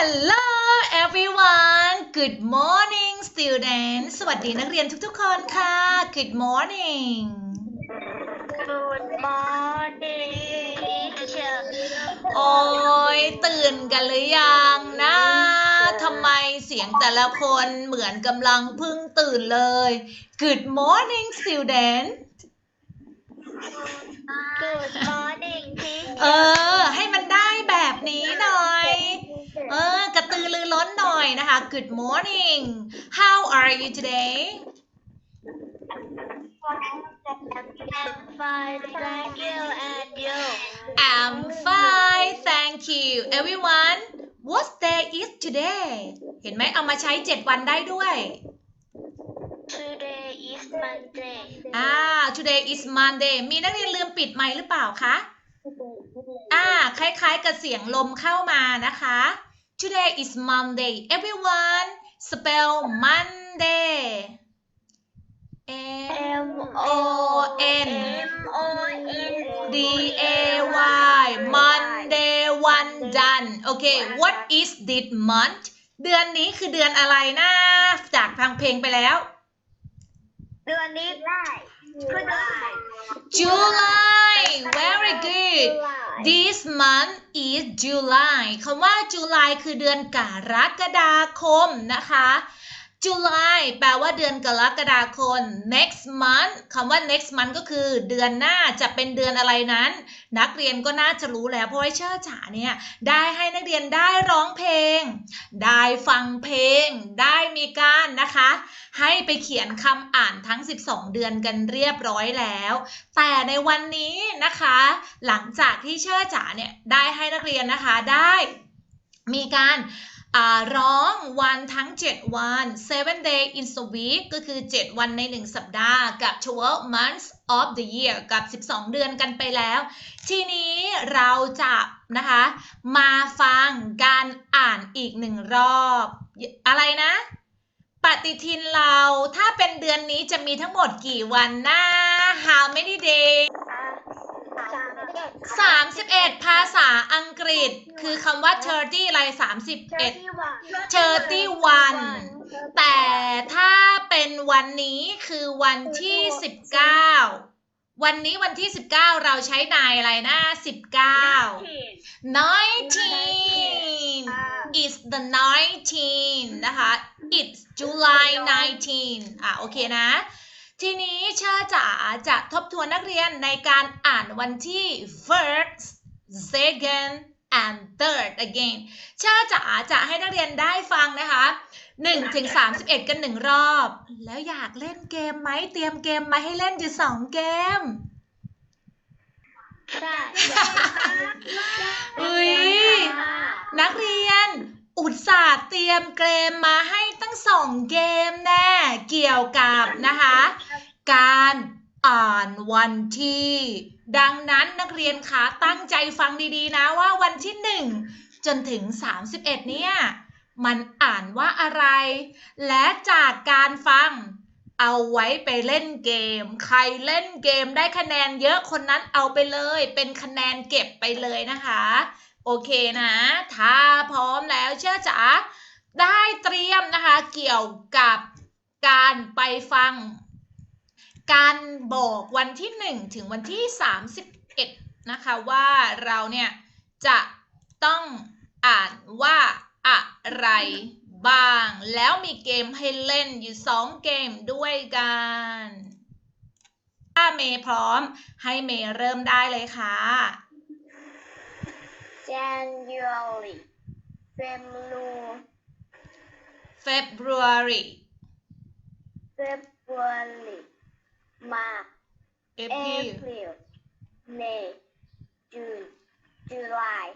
Hello everyone Good morning students สวัสดีนักเรียนทุกๆ คนค่ะ Good morning Good morning teacher โอ้ยตื่นกันหรือยังนะทำไมเสียงแต่ละคนเหมือนกำลังเพิ่งตื่นเลย Good morning student Good morning เอ teacher อให้มันได้แบบนี้หน่อย เออกระตือรือ ร้นหน่อยนะคะ Good morning How are you today I'm fine thank you and you I'm fine thank you everyone What day is today เห็นไหมเอามาใช้ 7 วันได้ด้วย Today is Monday อ่า today is Monday มีนักเรียนลืมปิดไมค์หรือเปล่าคะ อ่า คล้ายๆกับเสียงลมเข้ามานะคะ Today is Monday everyone spell Monday M O N D A Y Monday one done โอเค what is this month เดือนนี้คือเดือนอะไรนะ จากทางเพลงไปแล้ว เดือนนี้ได้ ก็ได้ July very good This month is July คำว่า July คือเดือนกรกฎาคมนะคะ July แปลว่าเดือนกรกฎาคม next month คำว่า next month ก็คือเดือนหน้าจะเป็นเดือนอะไรนั้น นักเรียนก็น่าจะรู้แล้ว เพราะว่าเชิดจ๋าเนี่ย ได้ให้นักเรียนได้ร้องเพลง ได้ฟังเพลง ได้มีการนะคะ ให้ไปเขียนคำอ่านทั้ง 12 เดือนกันเรียบร้อยแล้ว แต่ในวันนี้นะคะ หลังจากที่เชิดจ๋าเนี่ย ได้ให้นักเรียนนะคะได้มีการ ร้องวันทั้ง 7 วัน seven day in a week ก็คือ 7 วันใน 1 สัปดาห์กับ12 months of the year กับ 12 เดือนกันไปแล้ว ทีนี้เราจะนะคะ มาฟังการอ่านอีกหนึ่งรอบ อะไรนะ ปฏิทินเราถ้าเป็นเดือนนี้จะมีทั้งหมดกี่วันนะ How many days สามสิบเอ็ดภาษาอังกฤษ คือคำว่า thirty อะไรสามสิบเอ็ด thirty one แต่ถ้าเป็นวันนี้คือวันที่สิบเก้าวันนี้วันที่สิบเก้าเราใช้นายอะไรนะสิบเก้า nineteen is the nineteen นะคะ it's July nineteen อะโอเคนะ ทีนี้เชอจ๋าจะทบทวนนักเรียนในการอ่านวันที่ first second and third again เชอจ๋าจะให้นักเรียนได้ฟังนะคะ1ถึง31 กันหนึ่งรอบ แล้วอยากเล่นเกมไหมเตรียมเกมมาให้เล่นอยู่ 2 เกมใช่อุ๊ยนักเรียนอุตส่าห์เตรียมเกมมาให้ตั้งสองเกมแน่เกี่ยวกับนะคะ การอ่านวันที่ ดังนั้นนักเรียนคะตั้งใจฟังดีๆนะว่าวันที่ 1 จนถึง 31 เนี่ย มันอ่านว่าอะไร และจากการฟังเอาไว้ไปเล่นเกม ใครเล่นเกมได้คะแนนเยอะคนนั้นเอาไปเลย เป็นคะแนนเก็บไปเลยนะคะ โอเคนะ ถ้าพร้อมแล้วเชื่อจ๋าได้เตรียมนะคะเกี่ยวกับการไปฟัง การบอกวันที่ 1 ถึงวันที่ 31 นะคะว่าเราเนี่ยจะต้องอ่านว่าอะไรบ้าง แล้วมีเกมให้เล่นอยู่ 2 เกมด้วยกัน ถ้าเมย์พร้อมให้เมย์เริ่มได้เลยค่ะ January February February February March April April May June July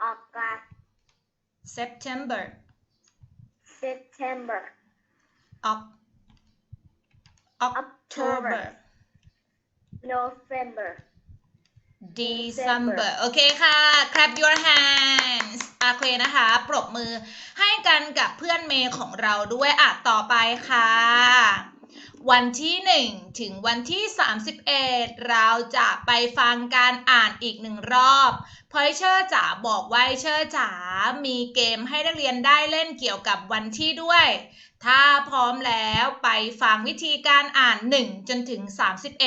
August September September Oc- October November December โอเคค่ะ clap your hands โอเคนะคะ ปรบมือให้กันกับเพื่อนเมย์ของเราด้วยอะต่อไปค่ะ วันที่ 1 ถึงวันที่ 31 เราจะไปฟังการอ่านอีกหนึ่งรอบพราะเชอร์จ๋าบอกไว้เชอร์จ๋ามีเกมให้นักเรียนได้เล่นเกี่ยวกับวันที่ด้วย ถ้าพร้อมแล้วไปฟังวิธีการอ่าน 1 จนถึง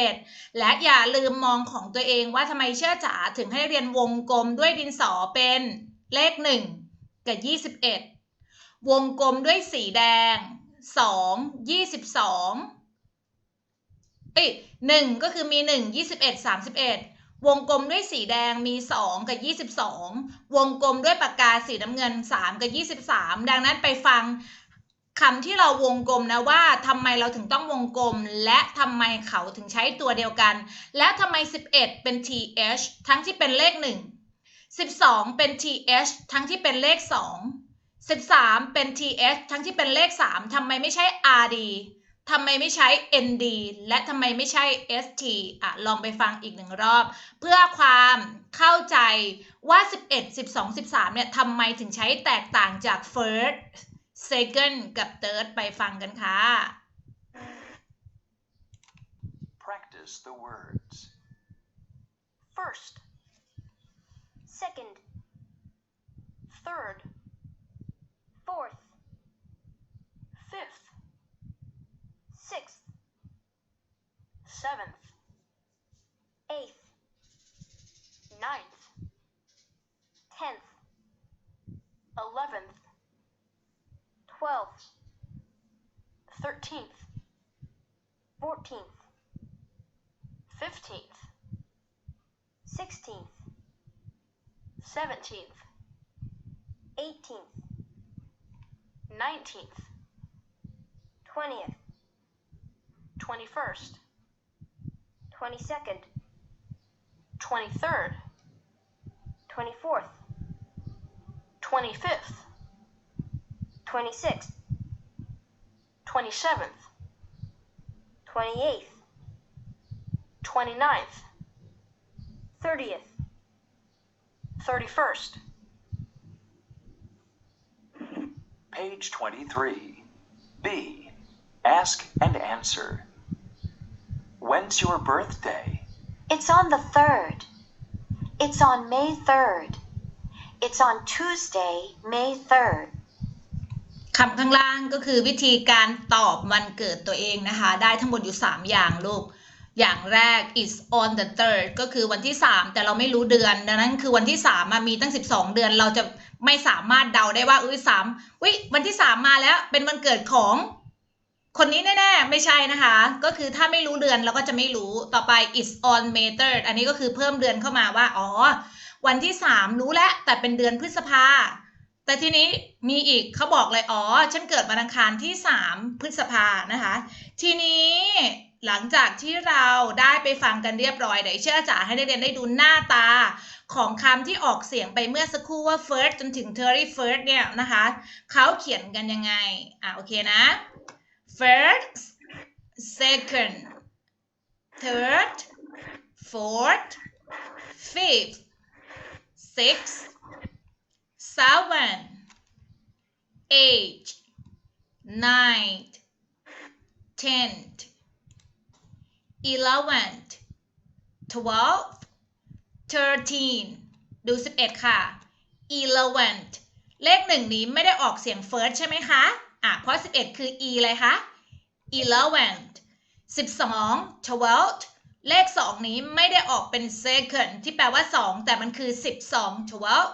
31 และอย่าลืมมองของตัวเองว่าทำไมเชื่อจ๋าถึงให้เรียนวงกลมด้วยดินสอเป็นเลข 1 กับ 21 วงกลมด้วยสีแดง 2 22เอ้ย1ก็คือมี1 21 31วงกลมด้วยสีแดงมี 2 กับ 22 วงกลมด้วยปากกาสีน้ำเงิน 3 กับ 23 ดังนั้นไปฟังคำที่เราวงกลมนะว่าทำไมเราถึงต้องวงกลม และทำไมเขาถึงใช้ตัวเดียวกัน และทำไม 11 เป็น th ทั้งที่เป็นเลข 1 12 เป็น th ทั้งที่เป็นเลข 2 13 เป็น th ทั้งที่เป็นเลข 3ทำไมไม่ใช่ rd ทำไมไม่ใช้ nd และทำไมไม่ใช่ st อะ ลองไปฟังอีกหนึ่งรอบ เพื่อความเข้าใจว่า 11 12 13 เนี่ยทำไมถึงใช้แตกต่างจาก first second กับ third ไปฟังกันค่ะ Practice the words. First, second, third, fourth, fifth, sixth, seventh, eighth, ninth, tenth, eleventh, twelfth, thirteenth, fourteenth, fifteenth, sixteenth, seventeenth, eighteenth, 19th, 20th, 21st, 22nd, 23rd, 24th, 25th, 26th, 27th, 28th, 29th, 30th, 31st. Page 23. B. Ask and answer. When's your birthday? It's on the 3rd. It's on May 3rd. It's on Tuesday, May 3rd. คำข้างล่างก็คือวิธีการตอบวันเกิดตัวเองนะคะ ได้ทั้งหมดอยู่ 3 อย่างลูก อย่างแรก is on the third ก็คือวันที่ 3 แต่เราไม่รู้เดือน ดังนั้นคือวันที่3มามีตั้ง 12 เดือนเราจะ ไม่สามารถเดาได้ว่าอุ้ยสามอุ้ยวันที่3มมาแล้วเป็นวันเกิดของคนนี้แน่ๆ ไม่ใช่นะคะ ก็คือถ้าไม่รู้เดือนเราก็จะไม่รู้ต่อไป is on May 3rd อันนี้ก็คือเพิ่มเดือนเข้ามาว่า อ๋อ วันที่ 3 รู้แล้วแต่เป็นเดือนพฤษภา แต่ทีนี้มีอีกเขาบอกเลย อ๋อ ฉันเกิดวันอังคารที่ 3 พฤษภานะคะ ทีนี้ หลังจากที่เราได้ไปฟังกันเรียบร้อยเดี๋ยวเชื่อจ๋าให้นักเรียนได้ดูหน้าตาของคำที่ออกเสียงไปเมื่อสักครู่ว่า first จนถึง thirty first เนี่ยนะคะเขาเขียนกันยังไง อะโอเคนะ first second third fourth fifth sixth seven, eight, nine, tenth eleven, twelve, thirteen ดู 11 ค่ะ eleven เลขหนึ่งนี้ไม่ได้ออกเสียง first ใช่ไหมคะ อะ เพราะ 11 คือ e เลยคะ eleven 12 twelve เลข 2 นี้ไม่ได้ออกเป็น second ที่แปลว่า 2 แต่มันคือ 12 twelve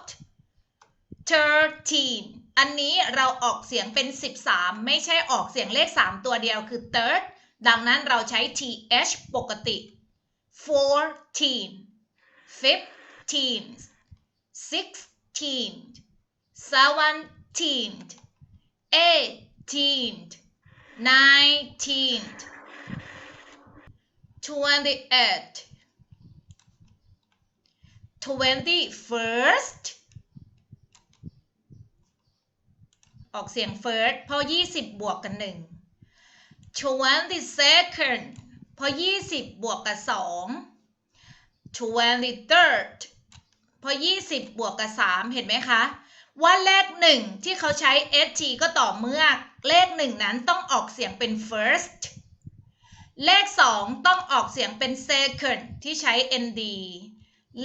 13อันนี้เราออกเสียงเป็น 13 ไม่ใช่ออกเสียงเลข 3 ตัวเดียวคือ third ดังนั้นเราใช้ th ปกติ fourteen fifteen sixteen seventeen eighteen nineteen twenty eight twenty first ออกเสียง first เพราะ20 บวกกันหนึ่ง 1 22nd เพราะ20บบวกกับสอง2 23rd เพราะ20 บวกกับ 3 เห็นไหมคะ ว่าเลข 1 ที่เขาใช้ st ก็ต่อเมื่อ เลข 1 นั้นต้องออกเสียงเป็น first เลข 2 ต้องออกเสียงเป็น second ที่ใช้ nd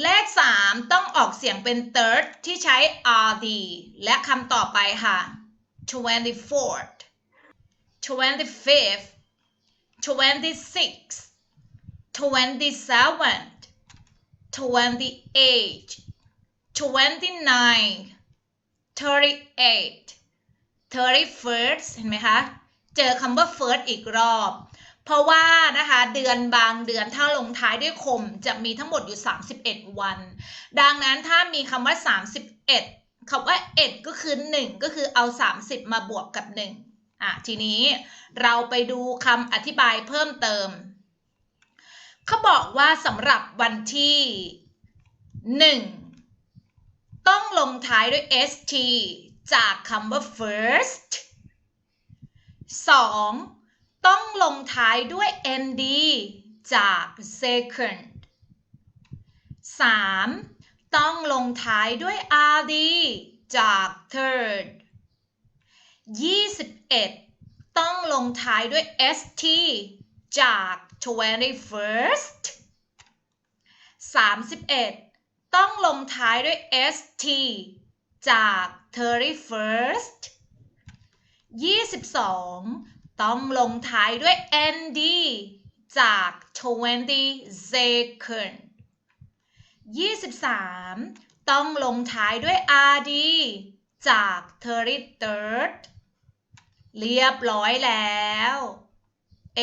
เลข 3 ต้องออกเสียงเป็น third ที่ใช้ rd และคำต่อไปค่ะ 24th 25th 26th 27th 28th 29 38 31st เห็นไหมคะ เจอคำว่า first อีกรอบ เพราะว่านะคะเดือนบางเดือนถ้าลงท้ายด้วยคมจะมีทั้งหมดอยู่ 31 วัน ดังนั้นถ้ามีคำว่า 31คำว่า 1 ก็คือ 1 ก็คือเอา 30 มาบวกกับ 1 อะทีนี้เราไปดูคำอธิบายเพิ่มเติม เขาบอกว่าสำหรับวันที่ 1 ต้องลงท้ายด้วย st จากคำว่า first 2. ต้องลงท้ายด้วย nd จาก second 3. ต้องลงท้ายด้วย rd จาก third 21. ต้องลงท้ายด้วย st จาก 21st 31. ต้องลงท้ายด้วย st จาก 31st 22 ต้องลงท้ายด้วย nd จาก 22nd 23 ต้องลงท้ายด้วย rd จาก 33rd เรียบร้อยแล้ว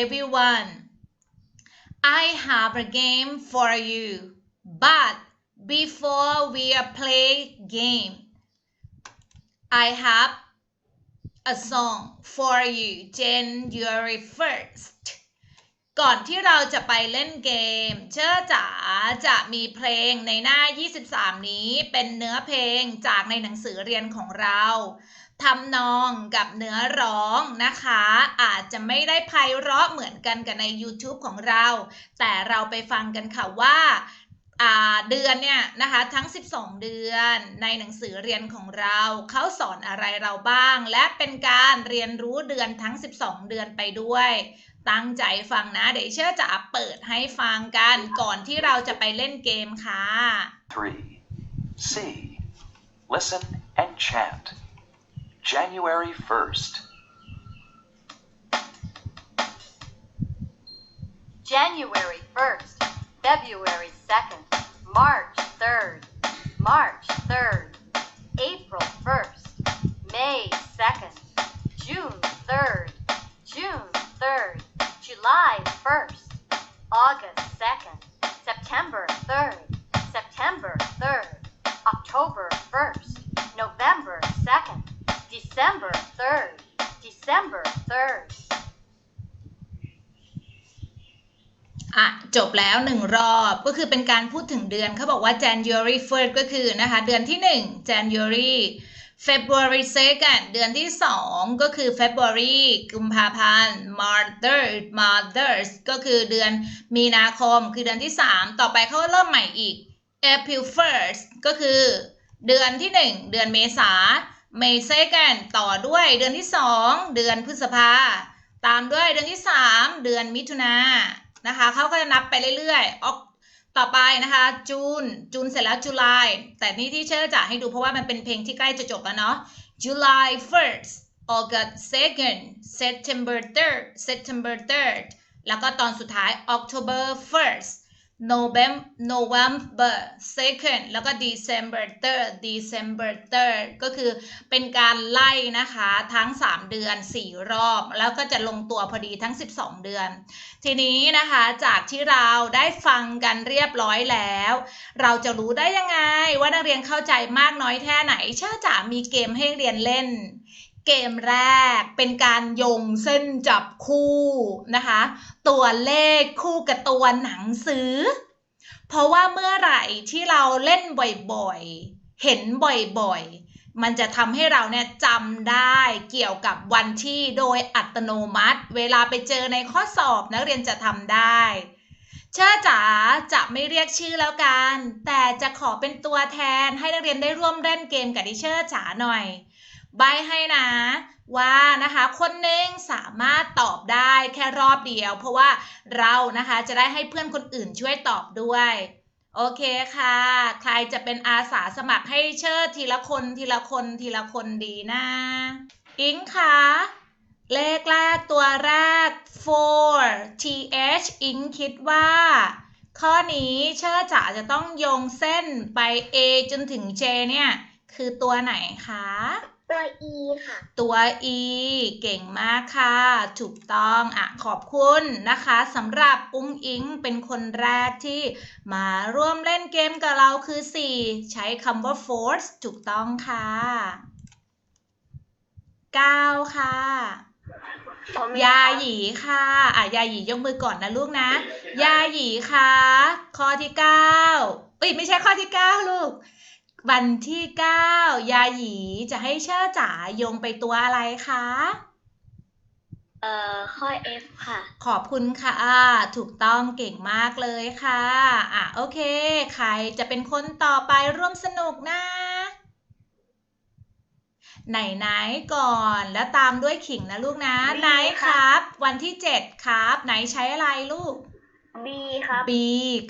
everyone I have a game for you but before we play game I have a song for you January 1st ก่อนที่เราจะไปเล่นเกม เชื่อจ๋าจะมีเพลงในหน้า 23 นี้เป็นเนื้อเพลงจากในหนังสือเรียนของเรา ทำนองกับเนื้อร้องนะคะ อาจจะไม่ได้ไพเราะเหมือนกันกับใน YouTube ของเรา แต่เราไปฟังกันค่ะว่าเดือนเนี่ยนะคะทั้ง 12 เดือนในหนังสือเรียนของเราเขาสอนอะไรเราบ้าง และเป็นการเรียนรู้เดือนทั้ง 12 เดือนไปด้วย ตั้งใจฟังนะ เดี๋ยวเชื่อจะเปิดให้ฟังกันก่อนที่เราจะไปเล่นเกมค่ะ 3. C. Listen and chant. January 1st. January 1st, February 2nd, March 3rd, March 3rd, April 1st, May 2nd, June 3rd, June 3rd, July 1st, August 2nd, September 3rd, September 3rd, October 1st, November 2nd, December 3rd, December 3rd. อะจบแล้วหนึ่งรอบก็คือเป็นการพูดถึงเดือนเขาบอกว่า January 1st ก็คือนะคะเดือนที่ 1 January February 2nd เดือนที่ 2 ก็คือ February กุมภาพันธ์ March 3rd Mothers ก็คือเดือนมีนาคมคือเดือนที่ 3 ต่อไปเขาก็เริ่มใหม่อีก April 1st ก็คือเดือนที่ 1 เดือนเมษา May 2nd ต่อด้วยเดือนที่2เดือนพฤษภา ตามด้วยเดือนที่3เดือนมิถุนานะคะเขาก็จะนับไปเรื่อยๆออกต่อไปนะคะจูนจูนเสร็จแล้วจุลายแต่นี่ที่เชื่อจะให้ดูเพราะว่ามันเป็นเพลงที่ใกล้จะจบแล้วเนาะ July 1st August 2nd September 3rd September 3rd แล้วก็ตอนสุดท้าย October 1st November November 2nd แล้วก็ December 3rd December 3rd ก็คือเป็นการไล่นะคะทั้ง 3 เดือน 4 รอบ แล้วก็จะลงตัวพอดีทั้ง 12 เดือน ทีนี้นะคะจากที่เราได้ฟังกันเรียบร้อยแล้ว เราจะรู้ได้ยังไงว่านักเรียนเข้าใจมากน้อยแค่ไหนเชื่อจะมีเกมให้เรียนเล่น เกมแรกเป็นการโยงเส้นจับคู่นะคะ ตัวเลขคู่กับตัวหนังสือ เพราะว่าเมื่อไหร่ที่เราเล่นบ่อยๆ เห็นบ่อยๆ มันจะทำให้เราเนี่ยจำได้เกี่ยวกับวันที่โดยอัตโนมัติ เวลาไปเจอในข้อสอบนักเรียนจะทำได้เชื่อจ๋าจะไม่เรียกชื่อแล้วกัน แต่จะขอเป็นตัวแทนให้นักเรียนได้ร่วมเล่นเกมกับดิเชอร์จ๋าหน่อย ใบให้นะ ว่านะคะคนหนึ่งสามารถตอบได้แค่รอบเดียว เพราะว่าเรานะคะจะได้ให้เพื่อนคนอื่นช่วยตอบด้วยโอเคค่ะ ใครจะเป็นอาสาสมัครให้เชิดทีละคนทีละคนทีละคนดีนะ อิงคะเลขแรกตัวแรก four th อิงคิดว่า ข้อนี้เชิดจ๋าจะต้องโยงเส้นไป a จนถึง j เนี่ย คือตัวไหนคะ ตัว E ค่ะ ตัว e เก่งมากค่ะ ถูกต้องอะขอบคุณนะคะสำหรับอุ้งอิงเป็นคนแรกที่มาร่วมเล่นเกมกับเราคือ 4 ใช้คำว่า force ถูกต้องค่ะ 9 ค่ะ ยาหยีค่ะ อะ ยาหยียกมือก่อนนะลูกนะ ยาหยีค่ะ ข้อที่เก้าเอ้ยไม่ใช่ข้อที่เก้าลูก วันที่เก้ายาหยีจะให้เชื่อจ๋าโยงไปตัวอะไรคะ เอ่อ ข้อ F ค่ะ ขอบคุณค่ะอ่าถูกต้องเก่งมากเลยค่ะอะโอเค ใครจะเป็นคนต่อไปร่วมสนุกนะ ไหนๆก่อนแล้วตามด้วยขิงนะลูกนะ B ไหนครับ วันที่ 7 ครับ ไหนใช้อะไรลูก B ครับ B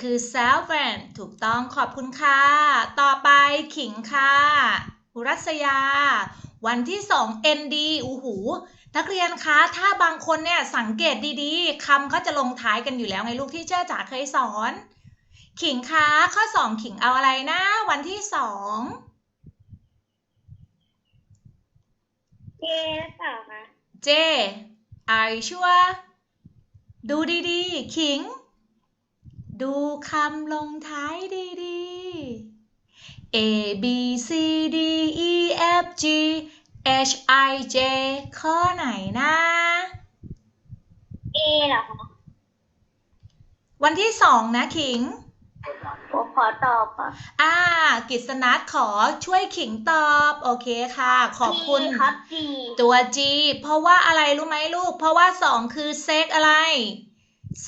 คือ seven ถูกต้องขอบคุณค่ะ ต่อไปขิงค่ะอุรัสยา วันที่2 ND อู้หูนักเรียนคะถ้าบางคนเนี่ยสังเกตดีๆคำเขาจะลงท้ายกันอยู่แล้วไงลูกที่เจ้าจ๋าเคยสอน ขิงคะข้อ2ขิงเอาอะไรนะ วันที่2 J หรือเปล่าคะ J ไอชัวร์ดูดีๆ ขิง ดูคำลงท้ายดีๆ A B C D E F G H I J ข้อไหนนะ A เหรอคะวันที่สองนะขิง ผมขอตอบค่ะ อ่า กิษณัทขอช่วยขิงตอบ โอเคค่ะ ขอบคุณ G ครับ G ตัว G เพราะว่าอะไรรู้ไหมลูก เพราะว่า2คือ sec อะไร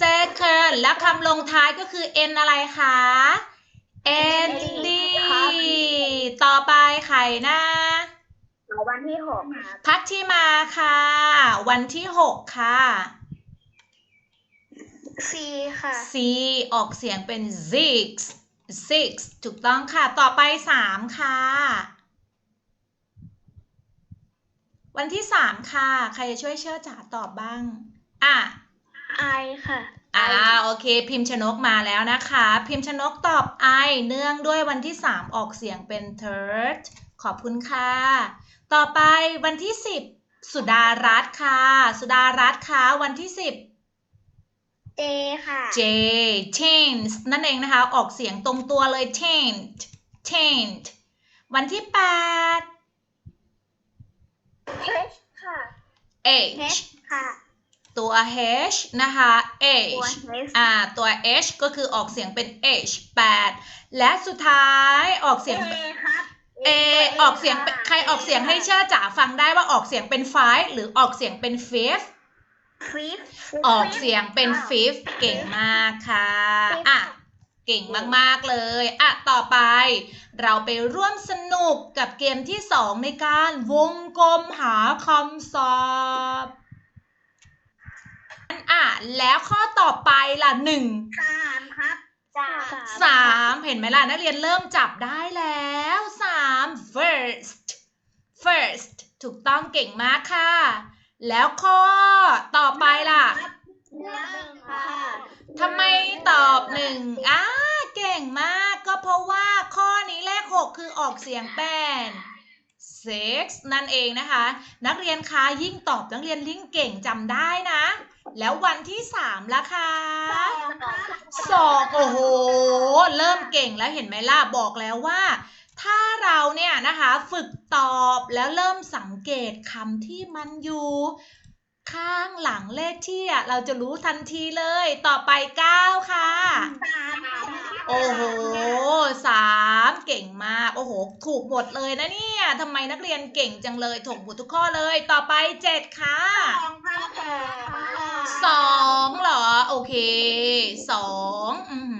second และคำลงท้ายก็คือ n อะไรคะ n d ต่อไปไข่นะวันที่หกครับพัทที่มาค่ะ วันที่6ค่ะ C ค่ะ C ออกเสียงเป็น six six ถูกต้องค่ะ ต่อไป3ค่ะ วันที่3ค่ะ ใครจะช่วยเชื่อจ๋าตอบบ้าง อะ I ค่ะ อ่าโอเค พิมพ์ชนกมาแล้วนะคะ พิมพ์ชนกตอบ I เนื่องด้วยวันที่ 3 ออกเสียงเป็น third ขอบคุณค่ะ ต่อไปวันที่ 10 สุดารัตน์ค่ะ สุดารัตน์ค่ะ วันที่ 10 J ค่ะ J tent นั่นเองนะคะ ออกเสียงตรงตัวเลย tent tent วันที่ H ค่ะ8 H H ค่ะ ตัว H นะคะตัว H H อ่า ตัว H ก็คือออกเสียงเป็น H 8 และสุดท้ายออกเสียง A ครับ A ออกเสียงเป็นใครออกเสียงให้เชื่อจ๋าฟังได้ว่าออกเสียงเป็น five หรือออกเสียงเป็น fifth Fifth ออกเสียงเป็น fifth เก่งมากค่ะ อะ เก่งมาก ๆ เลย อะ ต่อไป เราไปร่วมสนุกกับเกมที่2ในการวงกลมหาคำศัพท์ อะแล้วข้อต่อไปล่ะหนึ่งสามครับสามสามเห็นไหมล่ะนักเรียนเริ่มจับได้แล้วสาม first first ถูกต้องเก่งมากค่ะ แล้วข้อต่อไปล่ะหนึ่งค่ะทำไมตอบหนึ่งอ่าเก่งมากก็เพราะว่าข้อนี้เลขหกคือออกเสียงเป็น six นั่นเองนะคะ นักเรียนคะยิ่งตอบนักเรียนยิ่งเก่งจำได้นะ แล้ววันที่สามละคะสองโอ้โห เริ่มเก่งแล้วเห็นไหมล่ะ บอกแล้วว่า ถ้าเราเนี่ยนะคะ ฝึกตอบแล้วเริ่มสังเกตคำที่มันอยู่ ข้างหลังเลขที่อะเราจะรู้ทันทีเลย ต่อไป9ค่ะ สามโอ้โหสามเก่งมาก โอ้โห ถูกหมดเลยนะเนี่ยทำไมนักเรียนเก่งจังเลยถูกหมดทุกข้อเลย ต่อไป7ค่ะ สองครับสองสองเหรอ โอเค สองอือหือ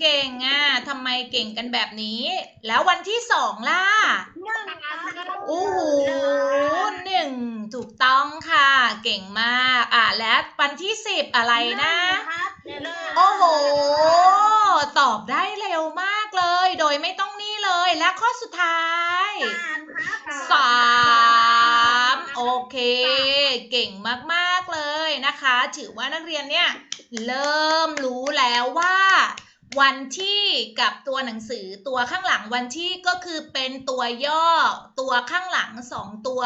เก่งอะทำไมเก่งกันแบบนี้ แล้ววันที่สองล่ะหนึ่งครับโอ้โหหนึ่งถูกต้องค่ะ เก่งมาก อะและวันที่สิบอะไรนะครับหนึ่งโอ้โห ตอบได้เร็วมากเลย โดยไม่ต้องนี่เลย และข้อสุดท้ายสามครับสามโอเค เก่งมากๆเลยนะคะ ถือว่านักเรียนเนี่ยเริ่มรู้แล้วว่า วันที่กับตัวหนังสือตัวข้างหลังวันที่ก็คือเป็นตัวย่อตัวข้างหลังสองตัว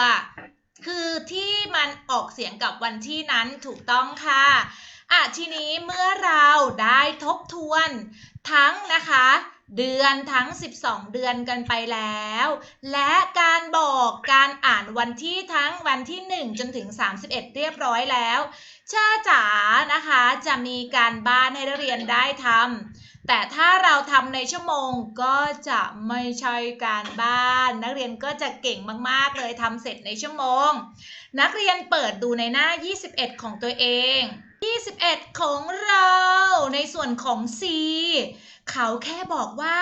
คือที่มันออกเสียงกับวันที่นั้นถูกต้องค่ะอะทีนี้เมื่อเราได้ทบทวนทั้งนะคะเดือนทั้ง 12 เดือนกันไปแล้ว และการบอกการอ่านวันที่ทั้งวันที่ 1 จนถึง 31 เรียบร้อยแล้วเชื่อจ๋านะคะจะมีการบ้านให้นักเรียนได้ทำ แต่ถ้าเราทำในชั่วโมงก็จะไม่ใช่การบ้าน นักเรียนก็จะเก่งมากๆเลยทำเสร็จในชั่วโมง นักเรียนเปิดดูในหน้า 21 ของตัวเอง 21 ของเราในส่วนของ C เขาแค่บอกว่า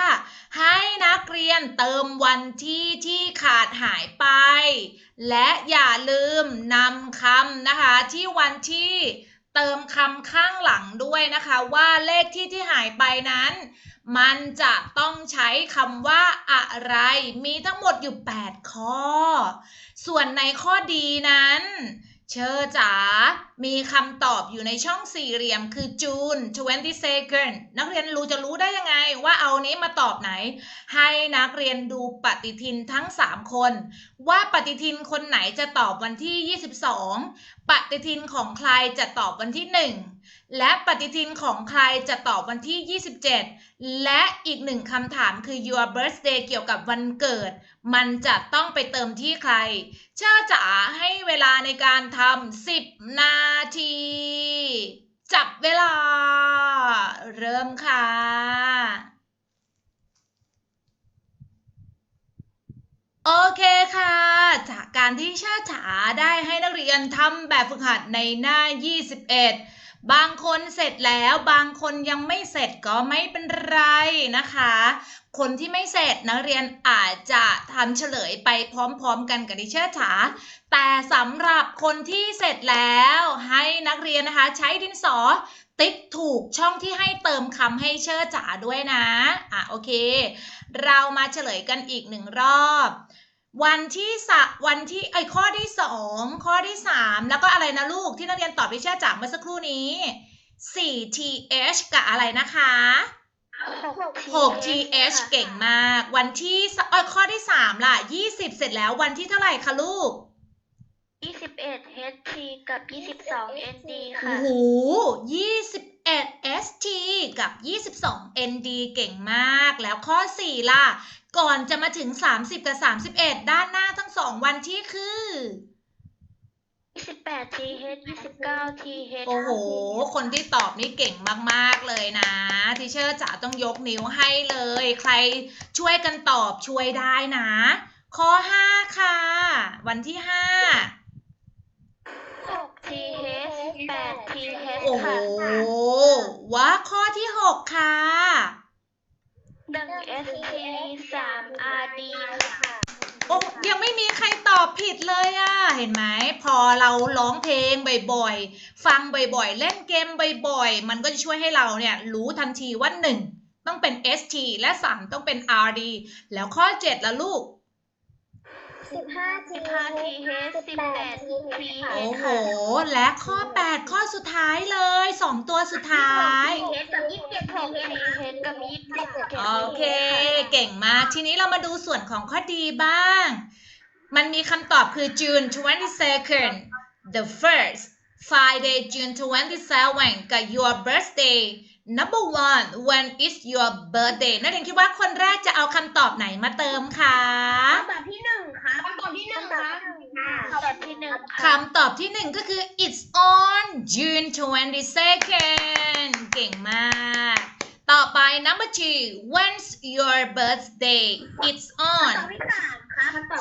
ให้นักเรียนเติมวันที่ที่ขาดหายไป และอย่าลืมนำคำนะคะที่วันที่ เติมคำข้างหลังด้วยนะคะว่าเลขที่ที่หายไปนั้น มันจะต้องใช้คำว่าอะไร มีทั้งหมดอยู่ 8 ข้อ ส่วนในข้อดีนั้น เชอร์จ๋า มีคำตอบอยู่ในช่องสี่เหลี่ยมคือจูน20 second นักเรียนรู้จะรู้ได้ยังไงว่าเอานี้มาตอบไหน ให้นักเรียนดูปฏิทินทั้ง 3 คน ว่าปฏิทินคนไหนจะตอบวันที่ 22 ปฏิทินของใครจะตอบวันที่ 1 และปฏิทินของใครจะตอบวันที่ 27 และอีกหนึ่งคำถามคือ your birthday เกี่ยวกับวันเกิด มันจะต้องไปเติมที่ใคร เชื่อจ๋าให้เวลาในการทำ10นาที จับเวลา เริ่มค่ะโอเคค่ะ จากการที่ชาฉาได้ให้นักเรียนทำแบบฝึกหัดในหน้า 21 บางคนเสร็จแล้ว บางคนยังไม่เสร็จก็ไม่เป็นไรนะคะ คนที่ไม่เสร็จนักเรียนอาจจะทำเฉลยไปพร้อมๆ กันกับดิเชอร์ฉาแต่สำหรับคนที่เสร็จแล้วให้นักเรียนนะคะใช้ดินสอติ๊กถูกช่องที่ให้เติมคำให้เชอร์จ๋าด้วยนะ อะโอเค เรามาเฉลยกันอีกหนึ่งรอบ วันที่สวันที่ไอข้อที่สองข้อที่สามแล้วก็อะไรนะลูกที่นักเรียนตอบพี่เชื่อจาเมื่อสักครู่นี้ 4th กับอะไรนะคะ 6th เก่งมาก วันที่สเอยข้อที่สามล่ะ20เสร็จแล้ววันที่เท่าไหร่คะลูก ยี่สิบเอ็ด HT กับยี่สิบสอง ND โอ้ค่ะ โห21 ST กับ22 ND เก่งมาก แล้วข้อ4ล่ะ ก่อนจะมาถึง30กับ31ด้านหน้าทั้งสองวันที่คือ ยี่สิบแปด TH ยี่สิบเก้า TH โอ้โห คนที่ตอบนี่เก่งมากๆเลยนะ ทีเชอร์จ๋าต้องยกนิ้วให้เลย ใครช่วยกันตอบช่วยได้นะ ข้อ5ค่ะ วันที่5หก TH แปด TH โอ้โหค่ะว่าข้อที่6ค่ะ หนึ่ง ST สาม RD ค่ะ โอ้ยังไม่มีใครตอบผิดเลยอะเห็นไหมพอเราร้องเพลงบ่อยๆ ฟังบ่อยๆ เล่นเกมบ่อยๆ มันก็จะช่วยให้เราเนี่ยรู้ทันทีว่า 1 ต้องเป็น ST และ 3 ต้องเป็น RD แล้วข้อ 7ละลูก สิบห้า TH สิบแปด TH โอ้โหค่ะและข้อ 8 ข้อสุดท้ายเลย 2 ตัวสุดท้ายกับยี่สิบเจ็ด TH กับยี่สิบเจ็ดโอเค เก่งมาก ทีนี้เรามาดูส่วนของข้อดีบ้าง มันมีคำตอบคือ June 22nd the first Friday June 27 กับ your birthday number one when is your birthday นักเรียนคิดว่าคนแรกจะเอาคำตอบไหนมาเติมคะคำตอบที่หนึ่งค่ะคำตอบที่หนึ่งค่ะคำตอบที่หนึ่งค่ะคำตอบที่หนึ่งก็คือ it's on June 22nd เก่งมาก ต่อไป number two when's your birthday it's on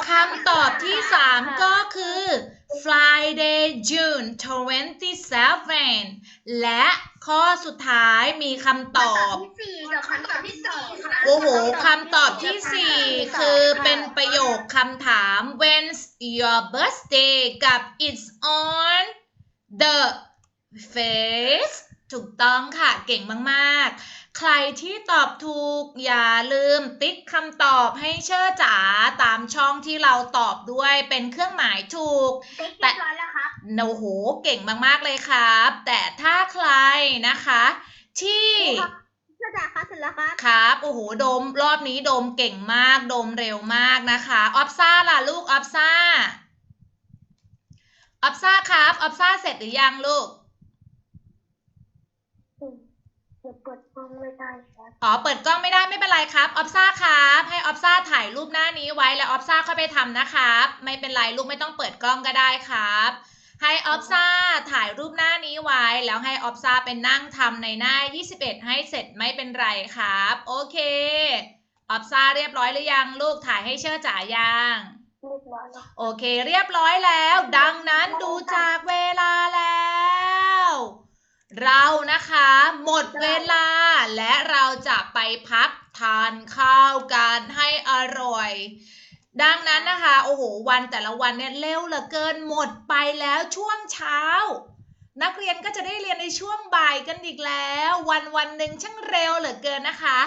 คำตอบที่3ก็คือ Friday June 27 และข้อสุดท้ายมีคำตอบ ที่สี่กับคำตอบที่สองค่ะโอ้โหคำตอบที่4คือเป็นประโยคคำถาม when's your birthday กับ it's on the face ถูกต้องค่ะเก่งมากๆ ใครที่ตอบถูกอย่าลืมติ๊กคำตอบให้เชื่อจ๋าตามช่องที่เราตอบด้วยเป็นเครื่องหมายถูก ติ๊กเรียบร้อยแล้วครับ โอ้โหเก่งมากๆเลยครับ แต่ถ้าใครนะคะ ที่เชื่อจ่าครับเสร็จแล้วครับ ครับโอ้โหโดมรอบนี้โดมเก่งมากโดมเร็วมากนะคะออฟซ่าล่ะลูกออฟซ่าออฟซ่าครับออฟซ่าเสร็จหรือยังลูก เดี๋ยวเปิดกล้องไม่ได้ครับอ๋อเปิดกล้องไม่ได้ไม่เป็นไรครับออฟซ่าครับให้ออฟซ่าถ่ายรูปหน้านี้ไว้แล้วออฟซ่าค่อยไปทำนะครับ ไม่เป็นไรลูกไม่ต้องเปิดกล้องก็ได้ครับ ให้ออฟซ่าถ่ายรูปหน้านี้ไว้ แล้วให้ออฟซ่าเป็นนั่งทำในหน้า 21 ให้เสร็จไม่เป็นไรครับ โอเคออฟซ่าเรียบร้อยหรือยังลูกถ่ายให้เชื่อจ๋ายัง เรียบร้อยแล้ว โอเคเรียบร้อยแล้ว ดังนั้นดูจากเวลาแล้ว เรานะคะ หมดเวลาและเราจะไปพักทานข้าวกันให้อร่อย ดังนั้นนะคะ โอ้โห วันแต่ละวันเนี่ยเร็วเหลือเกินหมดไปแล้วช่วงเช้า นักเรียนก็จะได้เรียนในช่วงบ่ายกันอีกแล้ว วันวันหนึ่งช่างเร็วเหลือเกินนะคะ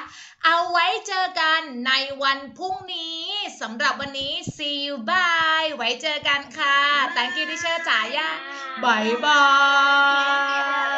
เอาไว้เจอกันในวันพรุ่งนี้สำหรับวันนี้ see you bye ไว้เจอกันค่ะ thank you teacher จ๋ายาบายบายบาย